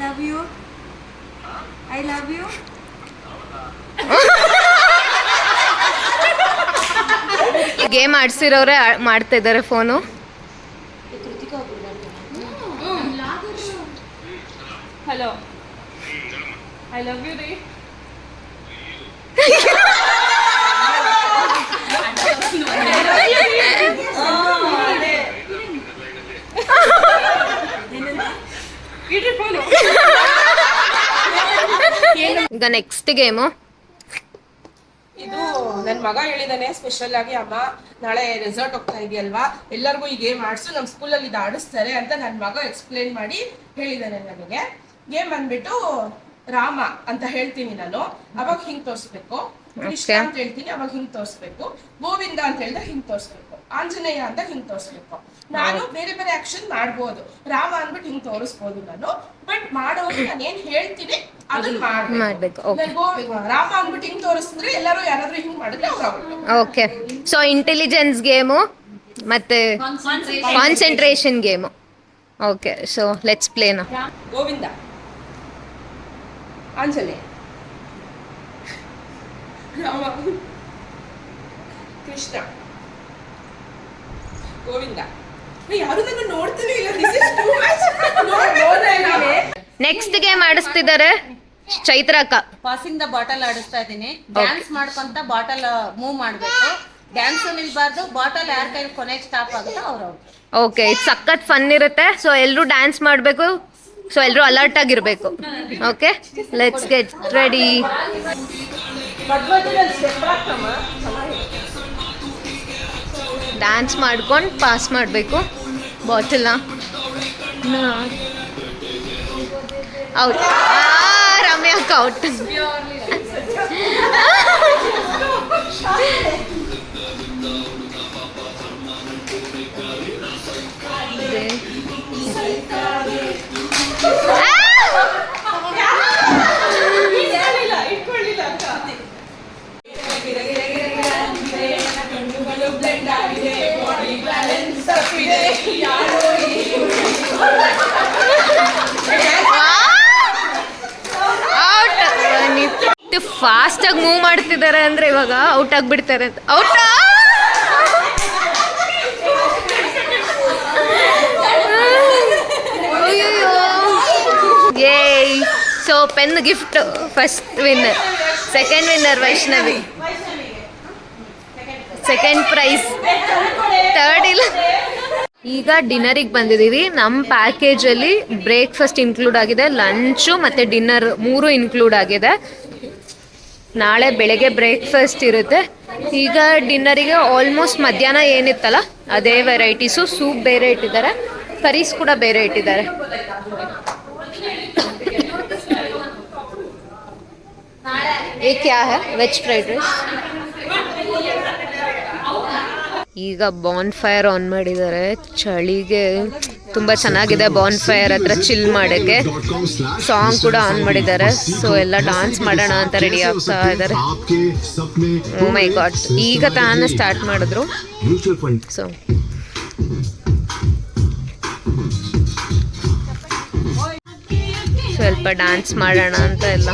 E: Love you I love you
A: game ಆಡ್ಸಿರೋರೆ ಮಾಡ್ತಾ ಇದ್ದಾರೆ phone.
C: Hello I love you ರೀ.
A: ಈಗ ನೆಕ್ಸ್ಟ್ ಗೇಮು.
E: ಇದು ನನ್ನ ಮಗ ಹೇಳಿದಾನೆ ಸ್ಪೆಷಲ್ ಆಗಿ ಅಮ್ಮ, ನಾಳೆ ರೆಸಾರ್ಟ್ ಹೋಗ್ತಾ ಇದೆಯಲ್ವಾ? ಎಲ್ಲರಿಗೂ ಈ ಗೇಮ್ ಆಡಿಸು ನಮ್ಮ ಸ್ಕೂಲಲ್ಲಿ ಇದು ಆಡಿಸ್ತಾರೆ ಅಂತ ನನ್ನ ಮಗ ಎಕ್ಸ್ಪ್ಲೇನ್ ಮಾಡಿ ಹೇಳಿದಾನೆ ನನಗೆ. ಗೇಮ್ ಬಂದ್ಬಿಟ್ಟು ರಾಮ ಅಂತ ಹೇಳ್ತೀನಿ ನಾನು. ಅವಾಗ ಹಿಂಗ್ ತೋರಿಸ್ಬೇಕು. ಕೃಷ್ಣ ಅಂತ ಹೇಳ್ತೀನಿ ಅವಾಗ ಹಿಂಗ್ ತೋರಿಸ್ಬೇಕು. ಗೋವಿಂದ ಅಂತ ಹೇಳಿದ್ರೆ ಹಿಂಗ್ ತೋರಿಸ್ಬೇಕು. ಆಂಜನೇಯ ಅಂತ ಹಿಂಗ್ ತೋರಿಸ್ಬೇಕು. ನಾನು ಬೇರೆ ಬೇರೆ ಆಕ್ಷನ್ ಮಾಡ್ಬೋದು. ರಾಮ ಅಂದ್ಬಿಟ್ಟು ಹಿಂಗ್ ತೋರಿಸ್ಬೋದು ನಾನು. ಬಟ್ ಮಾಡೋದು ನಾನು ಏನ್ ಹೇಳ್ತೀನಿ ಅದನ್ನ
A: ಮಾಡ್ಬೇಕು,
E: ರಾಮ ಅಂದ್ಬಿಟ್ಟು ಹಿಂಗ್ ತೋರಿಸಿದ್ರೆ ಎಲ್ಲರೂ ಯಾರಾದ್ರೂ ಹಿಂಗ್ ಮಾಡಿದ್ರೆ ಅವ್ರ
A: ಓಕೆ. ಸೊ ಇಂಟೆಲಿಜೆನ್ಸ್ ಗೇಮು ಮತ್ತೆ concentration game okay. So let's ಪ್ಲೇನ
E: Govinda. Anjaneya. Rama Krishna. Govinda. ಏ, ಯಾರು ನನ್ನ ನೋಡ್ತಾನೆ ಇಲ್ಲ? This is too much. ನೋಡ್-
A: ನೆಕ್ಸ್ಟ್ ಗೇಮ್ ಆಡಿಸ್ತಿದ್ದಾರೆ ಚೈತ್ರ ಪಾಸಿಂದ
B: ಪಾಸಿಂಗ್ ದ ಬಾಟಲ್ ಆಡಿಸ್ತಾ ಇದ್ದೀನಿ. ಡ್ಯಾನ್ಸ್ ಮಾಡ್ಕೊಂತ ಬಾಟಲ್ ಮೂವ್ ಮಾಡಬೇಕು. ಡ್ಯಾನ್ಸ್ ನಿಲ್ಬಾರ್ದು. ಬಾಟಲ್ ಯಾರ ಕೈ ಕೊನೆಗೆ ಸ್ಟಾಪ್ ಆಗುತ್ತೋ ಅವ್ರವ್ರು. ಔಟ್
A: ಓಕೆ ಇದು ಸಖತ್ ಫನ್ ಇರುತ್ತೆ. ಸೊ ಎಲ್ಲರೂ ಡ್ಯಾನ್ಸ್ ಮಾಡಬೇಕು. ಸೊ ಎಲ್ಲರೂ ಅಲರ್ಟ್ ಆಗಿರಬೇಕು. Okay let's get ready dance ಮಾಡ್ಕೊಂಡು ಪಾಸ್ ಮಾಡಬೇಕು. ಬಾಟಲ್ನ ಔಟ್ ರಮ್ಯಾ ಕೌಟ್ ಔಟ್ ಔಟ್ ಆಗಿ ಮೂವ್ ಮಾಡ್ತಿದ್ದಾರೆ ಅಂದ್ರೆ ಇವಾಗ ಔಟ್ ಆಗಿಬಿಡ್ತಾರೆ. ಅಂತ ಔಟ್ ಏಯ್ so pen gift first winner second winner Vaishnavi second prize third ಇಲ್ಲ. ಈಗ ಡಿನ್ನರಿಗೆ ಬಂದಿದ್ದೀವಿ. ನಮ್ಮ ಪ್ಯಾಕೇಜಲ್ಲಿ ಬ್ರೇಕ್ಫಾಸ್ಟ್ ಇನ್ಕ್ಲೂಡ್ ಆಗಿದೆ ಲಂಚು ಮತ್ತು ಡಿನ್ನರ್ ಮೂರು ಇನ್ಕ್ಲೂಡ್ ಆಗಿದೆ. ನಾಳೆ ಬೆಳಗ್ಗೆ ಬ್ರೇಕ್ಫಾಸ್ಟ್ ಇರುತ್ತೆ. ಈಗ ಡಿನ್ನರಿಗೆ ಆಲ್ಮೋಸ್ಟ್ ಮಧ್ಯಾಹ್ನ ಏನಿತ್ತಲ್ಲ, ಅದೇ ವೆರೈಟೀಸು ಸೂಪ್ ಬೇರೆ ಇಟ್ಟಿದ್ದಾರೆ ಕರೀಸ್ ಕೂಡ ಬೇರೆ ಇಟ್ಟಿದ್ದಾರೆ. ಏ ಕ್ಯಾ ವೆಜ್ ಫ್ರೈಡ್ ರೈಸ್ ಈಗ ಬಾನ್ ಫೈರ್ ಆನ್ ಮಾಡಿದ್ದಾರೆ. ಚಳಿಗೆ ತುಂಬ ಚೆನ್ನಾಗಿದೆ ಬಾನ್ ಫೈರ್ ಹತ್ರ ಚಿಲ್ ಮಾಡೋಕ್ಕೆ. ಸಾಂಗ್ ಕೂಡ ಆನ್ ಮಾಡಿದ್ದಾರೆ. ಸೊ ಎಲ್ಲ ಡಾನ್ಸ್ ಮಾಡೋಣ ಅಂತ ರೆಡಿ ಆಗ್ತಾ ಇದ್ದಾರೆ. ಮೈ ಗಾಡ್ ಈಗ ತಾನೇ ಸ್ಟಾರ್ಟ್ ಮಾಡಿದ್ರು. ಸೊ ಸ್ವಲ್ಪ ಡ್ಯಾನ್ಸ್ ಮಾಡೋಣ ಅಂತ ಎಲ್ಲ.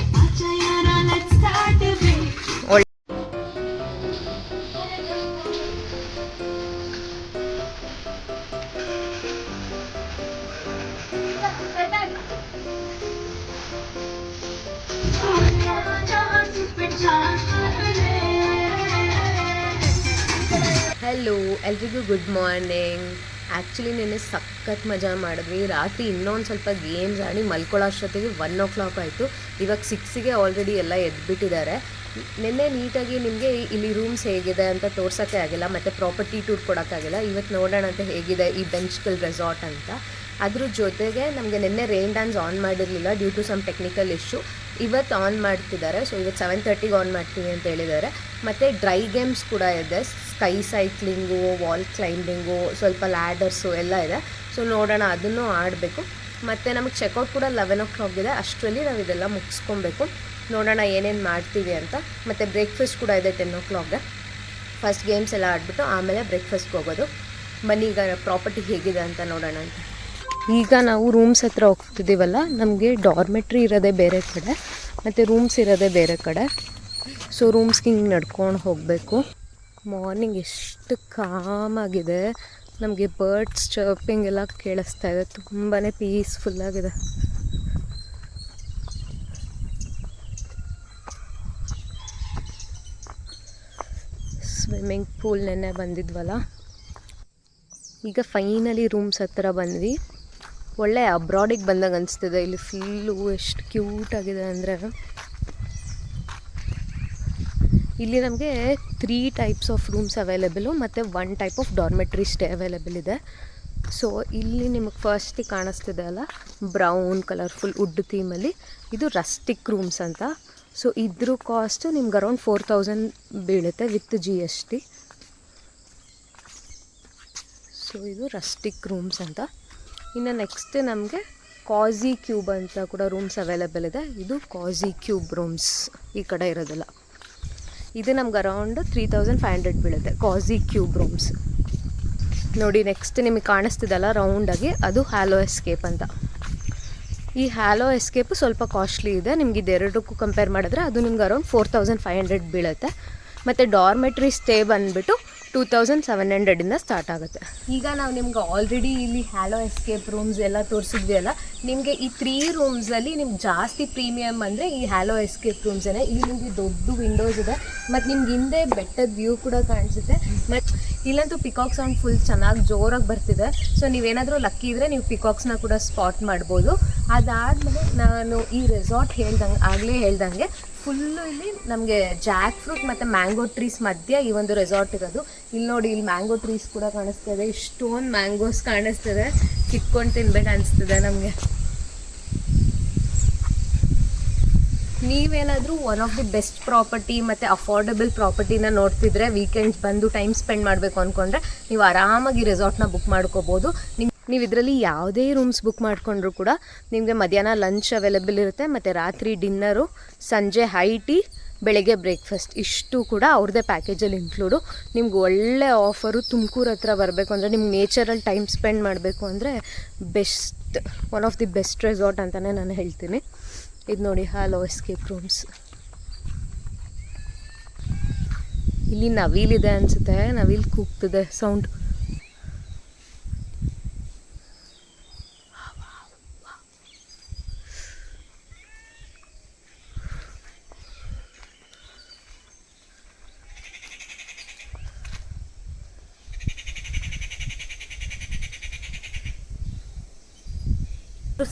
A: ಮಾರ್ನಿಂಗ್ ಆ್ಯಕ್ಚುಲಿ ನಿನ್ನೆ ಸಖತ್ ಮಜಾ ಮಾಡಿದ್ವಿ. ರಾತ್ರಿ ಇನ್ನೊಂದು ಸ್ವಲ್ಪ ಗೇಮ್ಸ್ ಆಡಿ ಮಲ್ಕೊಳ್ಳೋ ಅಷ್ಟೊತ್ತಿಗೆ ಒನ್ ಓ ಕ್ಲಾಕ್ ಆಯಿತು. ಇವಾಗ ಸಿಕ್ಸಿಗೆ ಆಲ್ರೆಡಿ ಎಲ್ಲ ಎದ್ಬಿಟ್ಟಿದ್ದಾರೆ. ನಿನ್ನೆ ನೀಟಾಗಿ ನಿಮಗೆ ಇಲ್ಲಿ ರೂಮ್ಸ್ ಹೇಗಿದೆ ಅಂತ ತೋರ್ಸೋಕ್ಕೆ ಆಗಿಲ್ಲ. ಮತ್ತು ಪ್ರಾಪರ್ಟಿ ಟೂರ್ ಕೊಡೋಕ್ಕಾಗಿಲ್ಲ ಇವತ್ತು ನೋಡೋಣ ಅಂತ ಹೇಗಿದೆ ಈ ಬೆಂಚ್ಕಲ್ ರೆಸಾರ್ಟ್ ಅಂತ. ಅದ್ರ ಜೊತೆಗೆ ನಮಗೆ ನಿನ್ನೆ ರೈನ್ ಡ್ಯಾನ್ಸ್ ಆನ್ ಮಾಡಿರಲಿಲ್ಲ due to some technical issue ಇವತ್ತು ಆನ್ ಮಾಡ್ತಿದ್ದಾರೆ. ಸೊ ಇವತ್ತು ಸೆವೆನ್ ತರ್ಟಿಗೆ ಆನ್ ಮಾಡ್ತೀವಿ ಅಂತ ಹೇಳಿದ್ದಾರೆ. ಮತ್ತು ಡ್ರೈ ಗೇಮ್ಸ್ ಕೂಡ ಇದೆ. ಸ್ಕೈ ಸೈಕ್ಲಿಂಗು, ವಾಲ್ ಕ್ಲೈಂಬಿಂಗು, ಸ್ವಲ್ಪ ಲ್ಯಾಡರ್ಸು ಎಲ್ಲ ಇದೆ. ಸೊ, ನೋಡೋಣ, ಅದನ್ನು ಆಡಬೇಕು. ಮತ್ತು ನಮಗೆ ಚೆಕ್ಔಟ್ ಕೂಡ ಲೆವೆನ್ ಓ ಕ್ಲಾಕ್ ಇದೆ. ಅಷ್ಟರಲ್ಲಿ ನಾವು ಇದೆಲ್ಲ ಮುಗಿಸ್ಕೊಬೇಕು. ನೋಡೋಣ ಏನೇನು ಮಾಡ್ತೀವಿ ಅಂತ. ಮತ್ತು ಬ್ರೇಕ್ಫಾಸ್ಟ್ ಕೂಡ ಇದೆ ಟೆನ್ ಓ ಕ್ಲಾಕ್ಗೆ ಫಸ್ಟ್ ಗೇಮ್ಸ್ ಎಲ್ಲ ಆಡಿಬಿಟ್ಟು ಆಮೇಲೆ ಬ್ರೇಕ್ಫಾಸ್ಟ್ಗೆ ಹೋಗೋದು. ಬನ್ನಿ ಪ್ರಾಪರ್ಟಿ ಹೇಗಿದೆ ಅಂತ ನೋಡೋಣ ಅಂತ. ಈಗ ನಾವು ರೂಮ್ಸ್ ಹತ್ರ ಹೋಗ್ತಿದ್ದೀವಲ್ಲ, ನಮಗೆ ಡಾರ್ಮೆಟ್ರಿ ಇರೋದೇ ಬೇರೆ ಕಡೆ. ಮತ್ತು ರೂಮ್ಸ್ ಇರೋದೇ ಬೇರೆ ಕಡೆ. ಸೊ ರೂಮ್ಸ್ಗೆ ಹಿಂಗೆ ನಡ್ಕೊಂಡು ಹೋಗಬೇಕು. ಮಾರ್ನಿಂಗ್ ಎಷ್ಟು ಕಾಮಾಗಿದೆ ನಮಗೆ ಬರ್ಡ್ಸ್ ಚರ್ಪಿಂಗ್ ಎಲ್ಲ ಕೇಳಿಸ್ತಾ ಇದೆ. ತುಂಬಾ ಪೀಸ್ಫುಲ್ಲಾಗಿದೆ ಸ್ವಿಮ್ಮಿಂಗ್ ಪೂಲ್ ನೆನ್ನೆ ಬಂದಿದ್ವಲ್ಲ? ಈಗ ಫೈನಲಿ ರೂಮ್ಸ್ ಹತ್ರ ಬಂದ್ವಿ. ಒಳ್ಳೆ ಅಬ್ರಾಡಿಗೆ ಬಂದಾಗ ಅನಿಸ್ತಿದೆ. ಇಲ್ಲಿ ಫುಲ್ಲು ಎಷ್ಟು ಕ್ಯೂಟ್ ಆಗಿದೆ ಅಂದರೆ. ಇಲ್ಲಿ ನಮಗೆ three types of rooms available ಮತ್ತು one type of dormitory stay available ಇದೆ. ಸೊ ಇಲ್ಲಿ ನಿಮಗೆ ಫಸ್ಟಿಗೆ ಕಾಣಿಸ್ತಿದೆ ಅಲ್ಲ ಬ್ರೌನ್ ಕಲರ್ಫುಲ್ ವುಡ್ ಥೀಮಲ್ಲಿ ಇದು ರಸ್ಟಿಕ್ ರೂಮ್ಸ್ ಅಂತ. ಸೊ ಇದ್ರ ಕಾಸ್ಟು ನಿಮ್ಗೆ ಅರೌಂಡ್ ಫೋರ್ ತೌಸಂಡ್ ಬೀಳುತ್ತೆ with G S T so ಇದು ರಸ್ಟಿಕ್ ರೂಮ್ಸ್ ಅಂತ. ಇನ್ನು ನೆಕ್ಸ್ಟ್ ನಮಗೆ ಕಾಝಿ ಕ್ಯೂಬ್ ಅಂತ ಕೂಡ ರೂಮ್ಸ್ ಅವೈಲೇಬಲ್ ಇದೆ. ಇದು ಕಾಝಿ ಕ್ಯೂಬ್ ರೂಮ್ಸ್ ಈ ಕಡೆ ಇರೋದಿಲ್ಲ. ಇದು ನಮ್ಗೆ around three thousand five hundred ಬೀಳುತ್ತೆ ಕಾಝಿ ಕ್ಯೂಬ್ ರೂಮ್ಸ್ ನೋಡಿ ನೆಕ್ಸ್ಟ್ ನಿಮಗೆ ಕಾಣಿಸ್ತಿದಲ್ಲ ರೌಂಡಾಗಿ ಅದು ಹ್ಯಾಲೋ ಎಸ್ಕೇಪ್ ಅಂತ. ಈ ಹ್ಯಾಲೋ ಎಸ್ಕೇಪ್ ಸ್ವಲ್ಪ ಕಾಸ್ಟ್ಲಿ ಇದೆ, ನಿಮ್ಗೆ ಇದೆರಡಕ್ಕೂ ಕಂಪೇರ್ ಮಾಡಿದ್ರೆ ಅದು ನಿಮ್ಗೆ around four thousand five hundred ಬೀಳುತ್ತೆ. ಮತ್ತು ಡಾರ್ಮೆಟ್ರಿ ಸ್ಟೇ ಬಂದುಬಿಟ್ಟು ಟೂ ತೌಸಂಡ್ ಸೆವೆನ್ ಹಂಡ್ರೆಡಿಂದ ಸ್ಟಾರ್ಟ್ ಆಗುತ್ತೆ. ಈಗ ನಾವು ನಿಮ್ಗೆ ಆಲ್ರೆಡಿ ಇಲ್ಲಿ ಹ್ಯಾಲೋ ಎಸ್ಕೇಪ್ ರೂಮ್ಸ್ ಎಲ್ಲ ತೋರಿಸಿದ್ವಿ ಅಲ್ಲ ನಿಮಗೆ ಈ ತ್ರೀ ರೂಮ್ಸಲ್ಲಿ ನಿಮ್ಗೆ ಜಾಸ್ತಿ ಪ್ರೀಮಿಯಮ್ ಅಂದರೆ ಈ ಹ್ಯಾಲೋ ಎಸ್ಕೇಪ್ ರೂಮ್ಸ್ನೇ ಇಲ್ಲಿ ನಿಮಗೆ ದೊಡ್ಡ ವಿಂಡೋಸ್ ಇದೆ, ಮತ್ತು ನಿಮ್ಗೆ ಹಿಂದೆ ಬೆಟ್ಟದ ವ್ಯೂ ಕೂಡ ಕಾಣಿಸುತ್ತೆ. ಮತ್ತು ಇಲ್ಲಂತೂ ಪಿಕಾಕ್ ಸೌಂಡ್ ಫುಲ್ ಚೆನ್ನಾಗಿ ಜೋರಾಗಿ ಬರ್ತಿದೆ. ಸೊ ನೀವೇನಾದರೂ ಲಕ್ಕಿ ಇದ್ದರೆ ನೀವು ಪಿಕಾಕ್ಸ್ನ ಕೂಡ ಸ್ಪಾಟ್ ಮಾಡ್ಬೋದು. ಅದಾದಮೇಲೆ ನಾನು ಈ ರೆಸಾರ್ಟ್ ಹೇಳ್ದಂಗೆ ಆಗಲೇ ಹೇಳ್ದಂಗೆ ಫುಲ್ಲು ಇಲ್ಲಿ ನಮಗೆ ಜಾಕ್ ಫ್ರೂಟ್ ಮತ್ತು ಮ್ಯಾಂಗೋ ಟ್ರೀಸ್ ಮಧ್ಯೆ ಈ ಒಂದು ರೆಸಾರ್ಟ್ ಇರೋದು. ಇಲ್ಲಿ ನೋಡಿ ಇಲ್ಲಿ ಮ್ಯಾಂಗೋ ಟ್ರೀಸ್ ಕೂಡ ಕಾಣಿಸ್ತದೆ. ಇಷ್ಟೊಂದು ಮ್ಯಾಂಗೋಸ್ ಕಾಣಿಸ್ತಿದೆ. ಕಿತ್ಕೊಂಡು ತಿನ್ಬೇಕು ಅನಿಸ್ತದೆ ನಮಗೆ. ನೀವೇನಾದರೂ one of the best property ಮತ್ತು ಅಫೋರ್ಡಬಲ್ ಪ್ರಾಪರ್ಟಿನ ನೋಡ್ತಿದ್ರೆ ವೀಕೆಂಡ್ಸ್ ಬಂದು ಟೈಮ್ ಸ್ಪೆಂಡ್ ಮಾಡಬೇಕು ಅಂದ್ಕೊಂಡ್ರೆ ನೀವು ಆರಾಮಾಗಿ ರೆಸಾರ್ಟ್ನ ಬುಕ್ ಮಾಡ್ಕೋಬೋದು. ನಿಮ್ ನೀವು ಇದರಲ್ಲಿ ಯಾವುದೇ ರೂಮ್ಸ್ ಬುಕ್ ಮಾಡಿಕೊಂಡ್ರು ಕೂಡ ನಿಮಗೆ ಮಧ್ಯಾಹ್ನ ಲಂಚ್ ಅವೈಲೇಬಲ್ ಇರುತ್ತೆ, ಮತ್ತು ರಾತ್ರಿ ಡಿನ್ನರು ಸಂಜೆ ಹೈ ಟೀ ಬೆಳಗ್ಗೆ ಬ್ರೇಕ್ಫಾಸ್ಟ್ ಇಷ್ಟು ಕೂಡ ಅವ್ರದ್ದೇ ಪ್ಯಾಕೇಜಲ್ಲಿ ಇನ್ಕ್ಲೂಡು ನಿಮ್ಗೆ ಒಳ್ಳೆ ಆಫರು ತುಮಕೂರು ಹತ್ರ ಬರಬೇಕು ಅಂದರೆ, ನಿಮ್ಗೆ ನೇಚರಲ್ಲಿ ಟೈಮ್ ಸ್ಪೆಂಡ್ ಮಾಡಬೇಕು ಅಂದರೆ best one of the best resort ಅಂತಲೇ ನಾನು ಹೇಳ್ತೀನಿ. ಇದು ನೋಡಿ ಹಲೋ ಎಸ್ಕೇಪ್ ರೂಮ್ಸ್ ಇಲ್ಲಿ ನವಿಲಿದೆ ಅನಿಸುತ್ತೆ, ನವಿಲ್ ಕೂಗ್ತಿದೆ ಸೌಂಡ್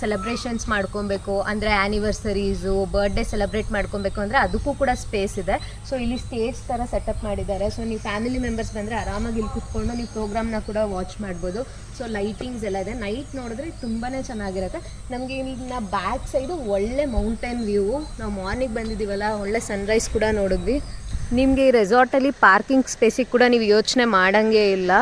A: ಸೆಲೆಬ್ರೇಷನ್ಸ್ ಮಾಡ್ಕೊಬೇಕು, ಅಂದರೆ ಆ್ಯನಿವರ್ಸರೀಸು ಬರ್ಡೇ ಸೆಲೆಬ್ರೇಟ್ ಮಾಡ್ಕೊಬೇಕು ಅಂದರೆ ಅದಕ್ಕೂ ಕೂಡ ಸ್ಪೇಸ್ ಇದೆ. ಸೊ ಇಲ್ಲಿ ಸ್ಟೇಜ್ ಥರ ಸೆಟಪ್ ಮಾಡಿದ್ದಾರೆ. ಸೊ ನೀವು ಫ್ಯಾಮಿಲಿ ಮೆಂಬರ್ಸ್ ಬಂದರೆ ಆರಾಮಾಗಿ ಇಲ್ಲಿ ಕುತ್ಕೊಂಡು ನೀವು ಪ್ರೋಗ್ರಾಮ್ನ ಕೂಡ ವಾಚ್ ಮಾಡ್ಬೋದು. ಸೊ ಲೈಟಿಂಗ್ಸ್ ಎಲ್ಲ ಇದೆ. ನೈಟ್ ನೋಡಿದ್ರೆ ತುಂಬಾ ಚೆನ್ನಾಗಿರುತ್ತೆ. ನಮಗೆ ಇಲ್ಲಿನ ಬ್ಯಾಕ್ ಸೈಡು ಒಳ್ಳೆ ಮೌಂಟೇನ್ ವ್ಯೂ ನಾವು ಮಾರ್ನಿಂಗ್ ಬಂದಿದ್ದೀವಲ್ಲ, ಒಳ್ಳೆ ಸನ್ರೈಸ್ ಕೂಡ ನೋಡಿದ್ವಿ. ನಿಮಗೆ ಈ ರೆಸಾರ್ಟಲ್ಲಿ ಪಾರ್ಕಿಂಗ್ ಸ್ಪೇಸಿಗೆ ಕೂಡ ನೀವು ಯೋಚನೆ ಮಾಡಂಗೆ ಇಲ್ಲ.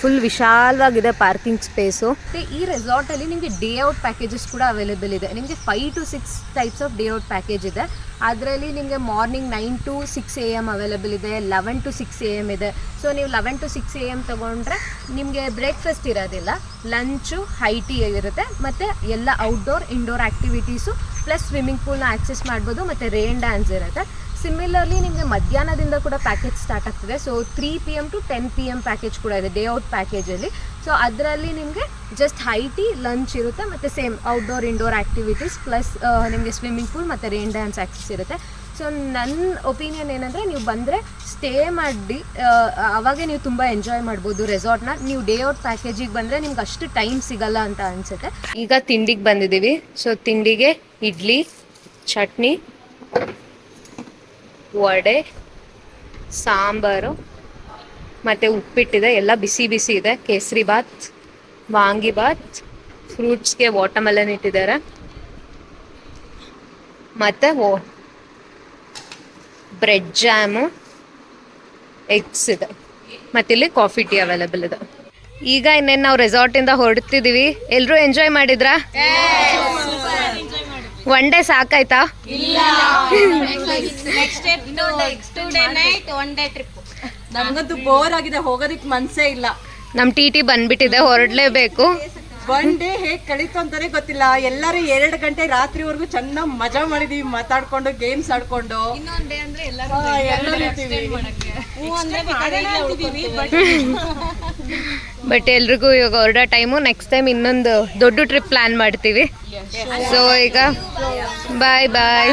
A: ಫುಲ್ ವಿಶಾಲವಾಗಿದೆ ಪಾರ್ಕಿಂಗ್ ಸ್ಪೇಸು ಮತ್ತು ಈ ರೆಸಾರ್ಟಲ್ಲಿ ನಿಮಗೆ ಡೇ ಔಟ್ ಪ್ಯಾಕೇಜಸ್ ಕೂಡ ಅವೈಲೇಬಲ್ ಇದೆ. ನಿಮಗೆ five to six types of day out package ಇದೆ. ಅದರಲ್ಲಿ ನಿಮಗೆ morning nine to six A M available ಇದೆ eleven to six A M ಇದೆ. ಸೊ ನೀವು eleven to six A M ತೊಗೊಂಡ್ರೆ ನಿಮಗೆ ಬ್ರೇಕ್ಫಾಸ್ಟ್ ಇರೋದಿಲ್ಲ. ಲಂಚು ಹೈ ಟೀ ಇರುತ್ತೆ. ಮತ್ತು ಎಲ್ಲ outdoor indoor activities plus swimming ಪೂಲ್ನ access ಮಾಡ್ಬೋದು. ಮತ್ತು ರೇನ್ ಡ್ಯಾನ್ಸ್ ಇರುತ್ತೆ. ಸಿಮಿಲರ್ಲಿ ನಿಮಗೆ ಮಧ್ಯಾಹ್ನದಿಂದ ಕೂಡ ಪ್ಯಾಕೇಜ್ ಸ್ಟಾರ್ಟ್ ಆಗ್ತದೆ. So three P M to ten P M package ಕೂಡ ಇದೆ ಡೇ ಔಟ್ ಪ್ಯಾಕೇಜಲ್ಲಿ ಸೊ ಅದರಲ್ಲಿ ನಿಮಗೆ ಜಸ್ಟ್ ಹೈಟಿ ಲಂಚ್ ಇರುತ್ತೆ, ಮತ್ತು same outdoor indoor activities plus ನಿಮಗೆ ಸ್ವಿಮ್ಮಿಂಗ್ ಪೂಲ್ ಮತ್ತು ರೇನ್ ಡ್ಯಾನ್ಸ್ ಆಕ್ಸೆಸ್ ಇರುತ್ತೆ. ಸೊ ನನ್ನ ಒಪಿನಿಯನ್ ಏನಂದರೆ, ನೀವು ಬಂದರೆ ಸ್ಟೇ ಮಾಡಿ ಅವಾಗೆ ನೀವು ತುಂಬ ಎಂಜಾಯ್ ಮಾಡ್ಬೋದು ರೆಸಾರ್ಟ್ನ ನೀವು ಡೇ ಔಟ್ ಪ್ಯಾಕೇಜಿಗೆ ಬಂದರೆ ನಿಮ್ಗೆ ಅಷ್ಟು ಟೈಮ್ ಸಿಗಲ್ಲ ಅಂತ ಅನಿಸುತ್ತೆ. ಈಗ ತಿಂಡಿಗೆ ಬಂದಿದ್ದೀವಿ. ಸೊ ತಿಂಡಿಗೆ ಇಡ್ಲಿ, ಚಟ್ನಿ ವಡೆ, ಸಾಂಬಾರು, ಮತ್ತು ಉಪ್ಪಿಟ್ಟಿದೆ, ಎಲ್ಲ ಬಿಸಿ ಬಿಸಿ ಇದೆ. ಕೇಸರಿ ಬಾತ್ ವಾಂಗಿ ಬಾತ್ ಫ್ರೂಟ್ಸ್ಗೆ ವಾಟರ್ಮೆಲನ್ ಇಟ್ಟಿದ್ದಾರೆ. ಮತ್ತು ಓ, ಬ್ರೆಡ್ ಜಾಮ್, ಎಗ್ಸ್ ಇದೆ. ಮತ್ತಿಲ್ಲಿ ಕಾಫಿ ಟೀ ಅವೈಲೇಬಲ್ ಇದೆ. ಈಗ ಇನ್ನೇನು ನಾವು ರೆಸಾರ್ಟಿಂದ ಹೊರಡ್ತಿದ್ದೀವಿ. ಎಲ್ಲರೂ ಎಂಜಾಯ್ ಮಾಡಿದ್ರಾ? One day ಸಾಕಾಯ್ತಾ?
B: Next day two day night one day trip
F: ನಮ್ಗಂತೂ bore ಆಗಿದೆ ಹೋಗೋದಿಕ್ ಮನ್ಸೇ ಇಲ್ಲ.
A: ನಮ್ ಟಿ ಟಿ ಬಂದ್ಬಿಟ್ಟಿದೆ ಹೊರಡ್ಲೇಬೇಕು.
F: ಒನ್ ಡೇ ಹೇಗ್ ಕಳೀತು ಅಂತಾನೆ ಗೊತ್ತಿಲ್ಲ. ಎಲ್ಲರೂ ಎರಡು ಗಂಟೆ ರಾತ್ರಿವರೆಗೂ ಚೆನ್ನಾಗ್ ಮಜಾ ಮಾಡಿದೀವಿ ಮಾತಾಡ್ಕೊಂಡು ಗೇಮ್ಸ್ ಆಡ್ಕೊಂಡು. ಹಾ, ಎಲ್ಲರೂ ಇರ್ತೀವಿ.
A: ಬಟ್ ಎಲ್ರಿಗೂ ಇವಾಗ ಹೊರಡೋ ಟೈಮು ನೆಕ್ಸ್ಟ್ ಟೈಮ್ ಇನ್ನೊಂದು ದೊಡ್ಡ ಟ್ರಿಪ್ ಪ್ಲಾನ್ ಮಾಡ್ತೀವಿ. ಸೊ ಈಗ ಬಾಯ್ ಬಾಯ್